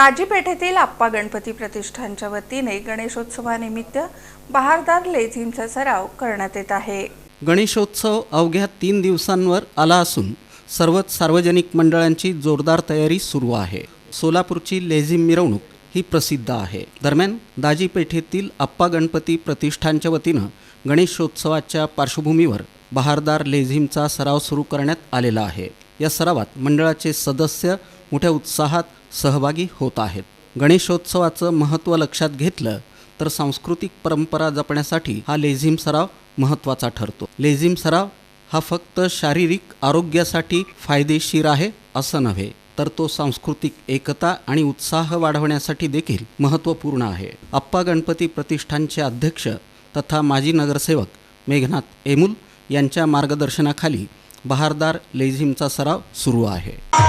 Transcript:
दाजीपेठेतील आप्पा गणपती प्रतिष्ठानच्या वतीने गणेशोत्सवानिमित्त बहारदार लेझीमचा सराव करण्यात येत आहे. गणेशोत्सव अवघ्या तीन दिवसांवर आला असून सर्वच सार्वजनिक मंडळांची जोरदार तयारी सुरू आहे. सोलापूरची लेझिम मिरवणूक ही प्रसिद्ध आहे. दरम्यान दाजीपेठेतील आप्पा गणपती प्रतिष्ठानच्या वतीनं गणेशोत्सवाच्या पार्श्वभूमीवर बहारदार लेझिमचा सराव सुरू करण्यात आलेला आहे. या सरावात मंडळाचे सदस्य मोठ्या उत्साहात सहभागी होत आहेत. गणेशोत्सवाचं महत्त्व लक्षात घेतलं तर सांस्कृतिक परंपरा जपण्यासाठी हा लेझिम सराव महत्त्वाचा ठरतो. लेझिम सराव हा फक्त शारीरिक आरोग्यासाठी फायदेशीर आहे असं नव्हे तर तो सांस्कृतिक एकता आणि उत्साह वाढवण्यासाठी देखील महत्त्वपूर्ण आहे. अप्पा गणपती प्रतिष्ठानचे अध्यक्ष तथा माजी नगरसेवक मेघनाथ एमुल यांच्या मार्गदर्शनाखाली बहारदार लेझिमचा सराव सुरू आहे.